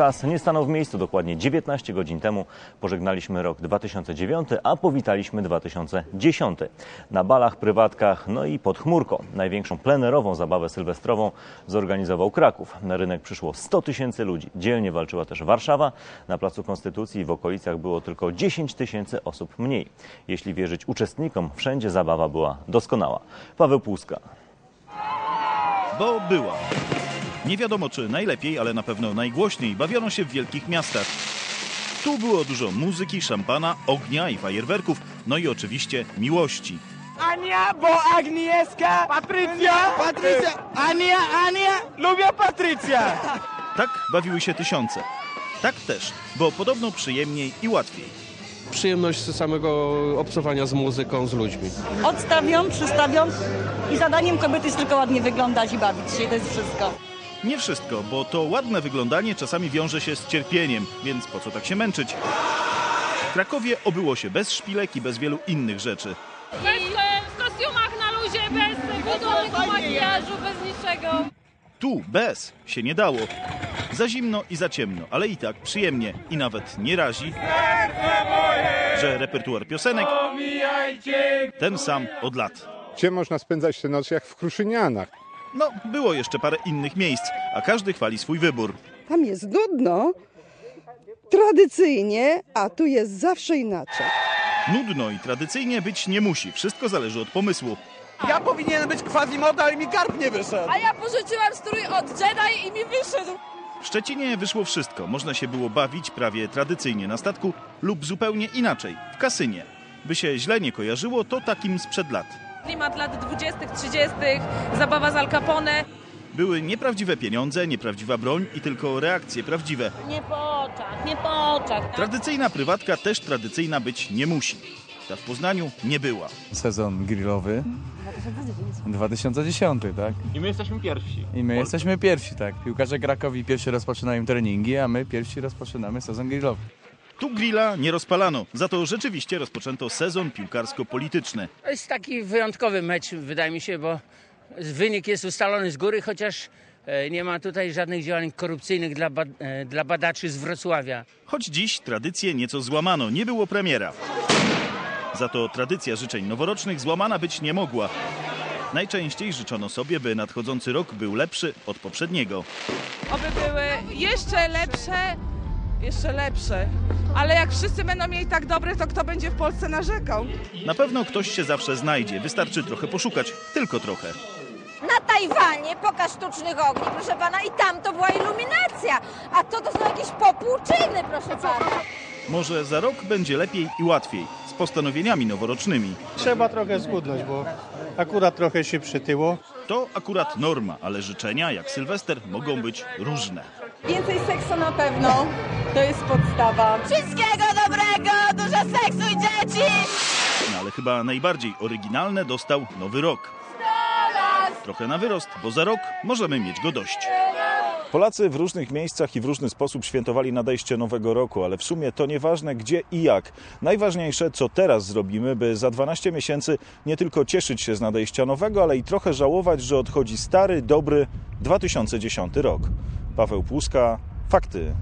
czas nie stanął w miejscu. Dokładnie 19 godzin temu pożegnaliśmy rok 2009, a powitaliśmy 2010. Na balach, prywatkach, no i pod chmurką. Największą plenerową zabawę sylwestrową zorganizował Kraków. Na rynek przyszło 100 tysięcy ludzi. Dzielnie walczyła też Warszawa. Na Placu Konstytucji w okolicach było tylko 10 tysięcy osób mniej. Jeśli wierzyć uczestnikom, wszędzie zabawa była doskonała. Paweł Płuska. Bo była. Nie wiadomo czy najlepiej, ale na pewno najgłośniej bawiono się w wielkich miastach. Tu było dużo muzyki, szampana, ognia i fajerwerków, no i oczywiście miłości. Ania, bo Agnieszka, Patrycja, Patrycja, Ania, Ania, lubię Patrycja. Tak bawiły się tysiące. Tak też, bo podobno przyjemniej i łatwiej. przyjemność z samego obcowania z muzyką, z ludźmi. odstawią, przystawią i zadaniem kobiety jest tylko ładnie wyglądać i bawić się. To jest wszystko. Nie wszystko, bo to ładne wyglądanie czasami wiąże się z cierpieniem, więc po co tak się męczyć? W Krakowie obyło się bez szpilek i bez wielu innych rzeczy. Bez, e, w kostiumach na luzie, bez budowy makijażu, bez niczego. Tu bez się nie dało. Za zimno i za ciemno, ale i tak przyjemnie i nawet nie razi, że repertuar piosenek ten sam od lat. Gdzie można spędzać te noce jak w Kruszynianach? No, było jeszcze parę innych miejsc, a każdy chwali swój wybór. Tam jest nudno, tradycyjnie, a tu jest zawsze inaczej. Nudno i tradycyjnie być nie musi, wszystko zależy od pomysłu. Ja powinienem być quasi ale mi garb nie wyszedł. A ja pożyczyłam strój od Jedi i mi wyszedł. W Szczecinie wyszło wszystko. Można się było bawić prawie tradycyjnie na statku lub zupełnie inaczej, w kasynie. By się źle nie kojarzyło, to takim sprzed lat. Klimat lat 20., 30., zabawa z Al Capone. Były nieprawdziwe pieniądze, nieprawdziwa broń i tylko reakcje prawdziwe. Nie po oczach, nie po oczach. Tradycyjna prywatka też tradycyjna być nie musi. Ta w Poznaniu nie była. Sezon grillowy 2010, tak? I my jesteśmy pierwsi. I my jesteśmy pierwsi, tak. Piłkarze Krakowi pierwsi rozpoczynają treningi, a my pierwsi rozpoczynamy sezon grillowy. Tu grilla nie rozpalano, za to rzeczywiście rozpoczęto sezon piłkarsko-polityczny. To jest taki wyjątkowy mecz, wydaje mi się, bo wynik jest ustalony z góry, chociaż e, nie ma tutaj żadnych działań korupcyjnych dla, bad- e, dla badaczy z Wrocławia. Choć dziś tradycję nieco złamano, nie było premiera. Za to tradycja życzeń noworocznych złamana być nie mogła. Najczęściej życzono sobie, by nadchodzący rok był lepszy od poprzedniego. Oby były jeszcze lepsze, jeszcze lepsze. Ale jak wszyscy będą mieli tak dobre, to kto będzie w Polsce narzekał? Na pewno ktoś się zawsze znajdzie, wystarczy trochę poszukać, tylko trochę. Na Tajwanie pokaz sztucznych ogni, proszę pana, i tam to była iluminacja. A to to są jakieś popłuczyny, proszę pana. Może za rok będzie lepiej i łatwiej, z postanowieniami noworocznymi. Trzeba trochę zgudnąć, bo akurat trochę się przytyło. To akurat norma, ale życzenia, jak Sylwester, mogą być różne. Więcej seksu na pewno. To jest podstawa. Wszystkiego dobrego, dużo seksu i dzieci! No ale chyba najbardziej oryginalne dostał nowy rok. Trochę na wyrost, bo za rok możemy mieć go dość. Polacy w różnych miejscach i w różny sposób świętowali nadejście nowego roku, ale w sumie to nieważne gdzie i jak. Najważniejsze, co teraz zrobimy, by za 12 miesięcy nie tylko cieszyć się z nadejścia nowego, ale i trochę żałować, że odchodzi stary, dobry 2010 rok. Paweł Płuska, Fakty.